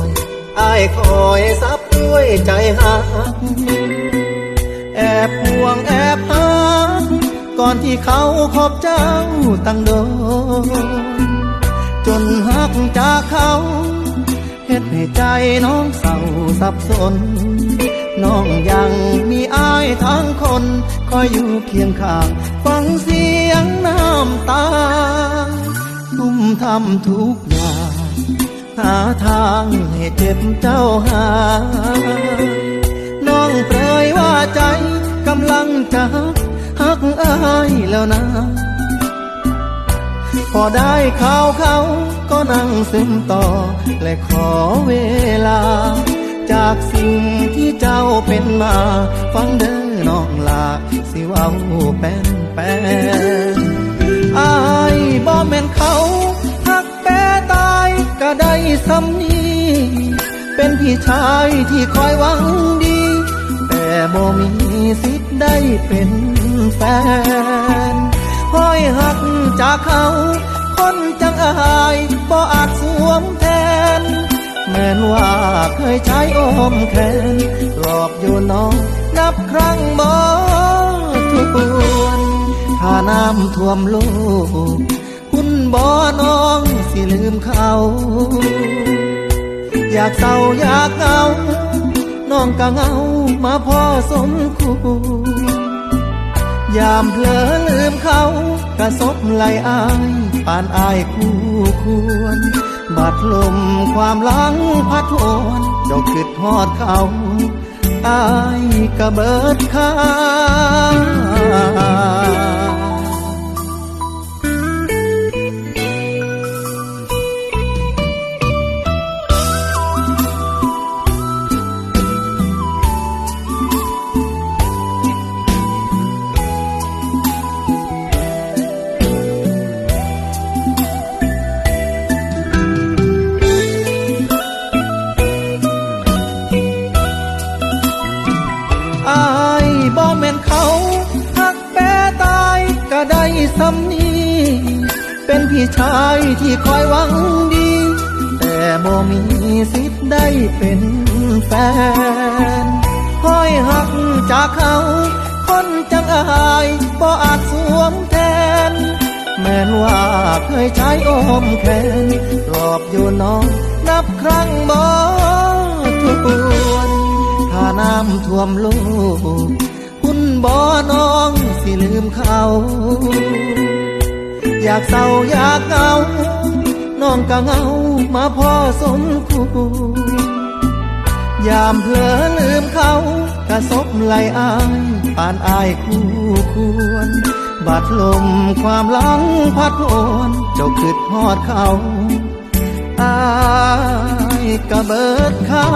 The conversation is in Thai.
อยอายคอยซับด้วยใจหักแอบห่วงแอบหักก่อนที่เขาคบเจ้าตั้งโดนจนหักจากเขาเฮ็ดให้ใจน้องเศร้าสับสน น้องยังมีอายทั้งคน คอยอยู่เคียงข้าง ฟังเสียงน้ำตาทุ่มทำทุกอย่าง หาทางให้เจ็บเจ้าหา น้องเปรยว่าใจกำลังจะหักอายแล้วนะ พอได้ข่าวเขาก็นั่งซึมต่อ และขอเวลา จากสิ่งที่เจ้าเป็นมา ฟังเด้อน้องลาสิเว้าแป้นแป้นอายบ่แม่นเขา ได้ซ้ำนี้ เป็นพี่ชายที่คอยหวังดี แต่บ่มีสิทธิ์ได้เป็นแฟนห้อยหักจากเขา คนจังอายบ่อาจสวมแทน แม้นว่าเคยใช้โอมแขนหลอกอยู่น้องนับครั้งบ่ทวนถ้าน้ำท่วมโลกคุณบ่น้องสิลืมเขา อยากเศร้าอยากเหงา น้องก็เหงามาพอสมควรยามเผลอลืมเขากระซบไหลอายปานอายคู่ควรบาดลมความหลังพัดโอนเจ้าคิดฮอดเขาอายกระเบิดข้า หักแปรตายก็ได้ซ้ำนีเป็นพี่ชายที่คอยหวังดี แต่บ่มีสิทธิ์ได้เป็นแฟนห้อยหักจากเขา คนจังอายบ่อาจสวมแทน แม้นว่าเคยใช้โอมแขนปลอบอยู่น้องนับครั้งบ่ทวนถ้าน้ำท่วมโลก บ่น้องสิลืมเขา อยากเศร้าอยากเหงา น้องก็เหงามาพ่อสมควรยามเผลอลืมเขากระซบไหลอายปานอายคู่ควร บาดลมความหลังพัดโอนเจ้าคิดฮอดเขาอายกระเบิดขา